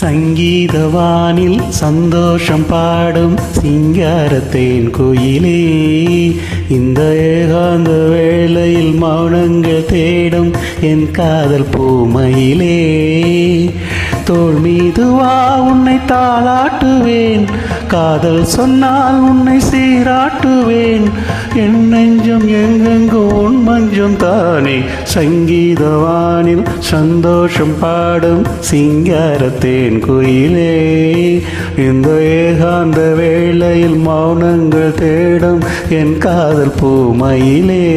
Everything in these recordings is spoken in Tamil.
சங்கீதவானில் சந்தோஷம் பாடும் சிங்காரத்தேன் குயிலே. இந்த ஏகாந்த வேளையில் மௌனங்கள் தேடும் என் காதல் பூமையிலே. தோல் மீதுவா உன்னை தாளாட்டுவேன். காதல் சொன்னால் உன்னை சீராட்டுவேன். என் நெஞ்சம் எங்கெங்கோ உன் மஞ்சம் தானே. சங்கீதவானில் சந்தோஷம் பாடும் சிங்காரத்தேன் குயிலே. இந்த ஏகாந்த வேளையில் மௌனங்கள் தேடும் என் காதல் பூமையிலே.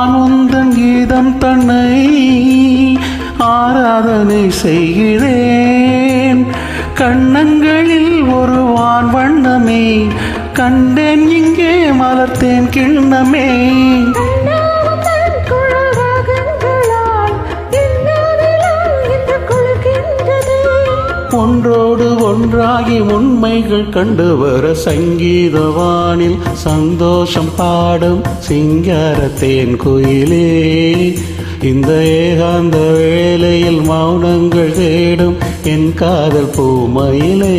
நான் உந்தன் கீதம் தன்னை ஆராதனை செய்கிறேன். கண்ணங்களில் ஒரு வான் வண்ணமே கண்டேன் இங்கே மலர்த்தேன் கிண்ணமே. ஒன்றோடு ஒன்றாகி உண்மைகள் கண்டு வர சங்கீதவானில் சந்தோஷம் பாடும் சிங்காரத்தேன் குயிலே. இந்த ஏகாந்த வேளையில் மௌனங்கள் தேடும் என் காதல் பூமையிலே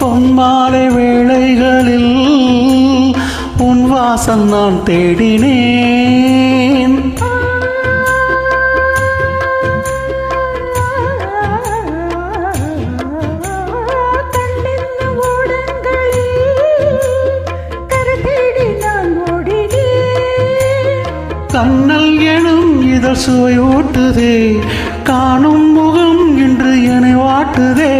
பொன்மாலை வேளைகளில் உன் வாசம் நான் தேடினேன் கண்ணல் எனும் இதழ் சுவை ஊட்டுதே காணும் முகம் இன்று என்னை வாட்டுதே.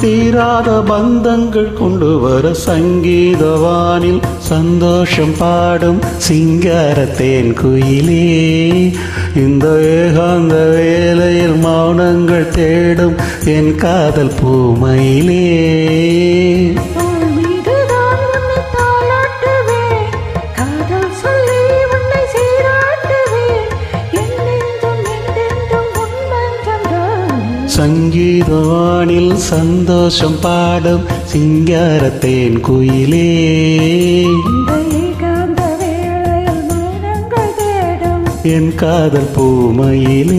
தீராத பந்தங்கள் கொண்டு வர சங்கீதவானில் சந்தோஷம் பாடும் சிங்காரத்தேன் குயிலே. இந்த ஏகாந்த வேலையில் மௌனங்கள் தேடும் என் காதல் பூமையிலே சங்கீதவானில் சந்தோஷம் பாடும் சிங்காரத்தேன் குயிலே. என் காதல் பூமையிலே.